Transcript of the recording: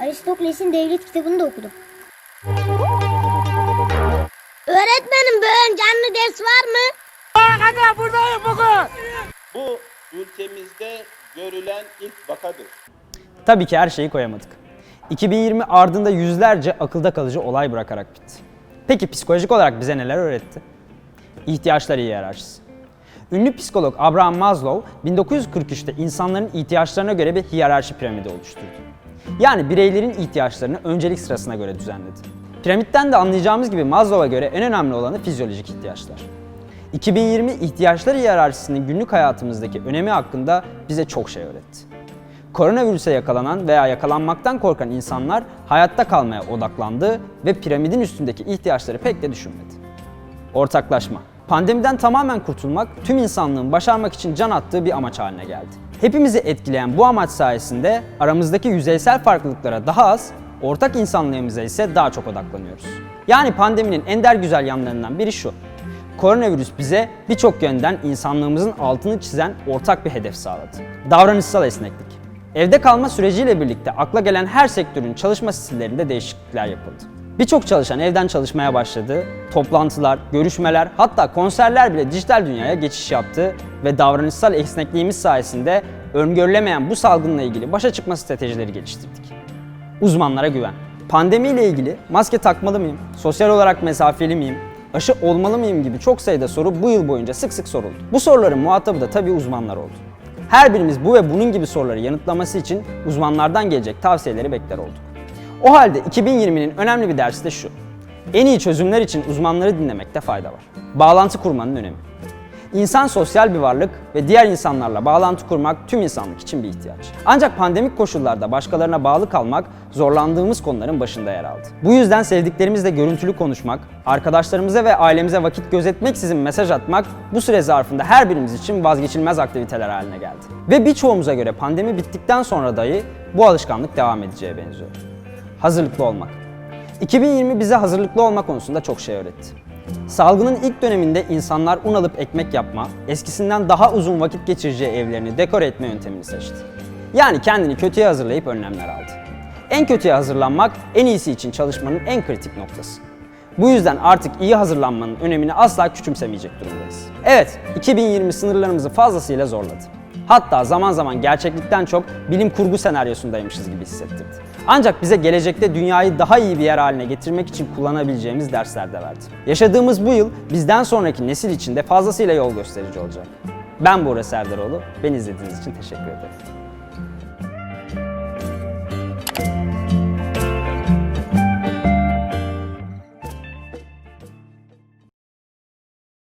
Aristoteles'in Devlet kitabını da okudum. Öğretmenim bugün canlı ders var mı? Bu ülkemizde görülen ilk vakadır. Tabii ki her şeyi koyamadık. 2020 ardında yüzlerce akılda kalıcı olay bırakarak bitti. Peki psikolojik olarak bize neler öğretti? İhtiyaçlar hiyerarşisi. Ünlü psikolog Abraham Maslow 1943'te insanların ihtiyaçlarına göre bir hiyerarşi piramidi oluşturdu. Yani bireylerin ihtiyaçlarını öncelik sırasına göre düzenledi. Piramitten de anlayacağımız gibi Maslow'a göre en önemli olanı fizyolojik ihtiyaçlar. 2020 ihtiyaçlar hiyerarşisinin günlük hayatımızdaki önemi hakkında bize çok şey öğretti. Koronavirüse yakalanan veya yakalanmaktan korkan insanlar hayatta kalmaya odaklandı ve piramidin üstündeki ihtiyaçları pek de düşünmedi. Ortaklaşma. Pandemiden tamamen kurtulmak tüm insanlığın başarmak için can attığı bir amaç haline geldi. Hepimizi etkileyen bu amaç sayesinde aramızdaki yüzeysel farklılıklara daha az, ortak insanlığımıza ise daha çok odaklanıyoruz. Yani pandeminin ender güzel yanlarından biri şu. Koronavirüs bize birçok yönden insanlığımızın altını çizen ortak bir hedef sağladı. Davranışsal esneklik. Evde kalma süreciyle birlikte akla gelen her sektörün çalışma stillerinde değişiklikler yapıldı. Birçok çalışan evden çalışmaya başladı, toplantılar, görüşmeler hatta konserler bile dijital dünyaya geçiş yaptı ve davranışsal esnekliğimiz sayesinde öngörülemeyen bu salgınla ilgili başa çıkma stratejileri geliştirdik. Uzmanlara güven. Pandemiyle ilgili maske takmalı mıyım, sosyal olarak mesafeli miyim, aşı olmalı mıyım gibi çok sayıda soru bu yıl boyunca sık sık soruldu. Bu soruların muhatabı da tabii uzmanlar oldu. Her birimiz bu ve bunun gibi soruları yanıtlaması için uzmanlardan gelecek tavsiyeleri bekler olduk. O halde 2020'nin önemli bir dersi de şu. En iyi çözümler için uzmanları dinlemekte fayda var. Bağlantı kurmanın önemi. İnsan sosyal bir varlık ve diğer insanlarla bağlantı kurmak tüm insanlık için bir ihtiyaç. Ancak pandemik koşullarda başkalarına bağlı kalmak zorlandığımız konuların başında yer aldı. Bu yüzden sevdiklerimizle görüntülü konuşmak, arkadaşlarımıza ve ailemize vakit gözetmeksizin mesaj atmak bu süre zarfında her birimiz için vazgeçilmez aktiviteler haline geldi. Ve birçoğumuza göre pandemi bittikten sonra dahi bu alışkanlık devam edeceğe benziyor. Hazırlıklı olmak. 2020 bize hazırlıklı olma konusunda çok şey öğretti. Salgının ilk döneminde insanlar un alıp ekmek yapma, eskisinden daha uzun vakit geçireceği evlerini dekore etme yöntemini seçti. Yani kendini kötüye hazırlayıp önlemler aldı. En kötüye hazırlanmak en iyisi için çalışmanın en kritik noktası. Bu yüzden artık iyi hazırlanmanın önemini asla küçümsemeyecek durumdayız. Evet, 2020 sınırlarımızı fazlasıyla zorladı. Hatta zaman zaman gerçeklikten çok bilim kurgu senaryosundaymışız gibi hissettirdi. Ancak bize gelecekte dünyayı daha iyi bir yer haline getirmek için kullanabileceğimiz dersler de verdi. Yaşadığımız bu yıl bizden sonraki nesil için de fazlasıyla yol gösterici olacak. Ben Buğra Serdaroğlu, beni izlediğiniz için teşekkür ederim.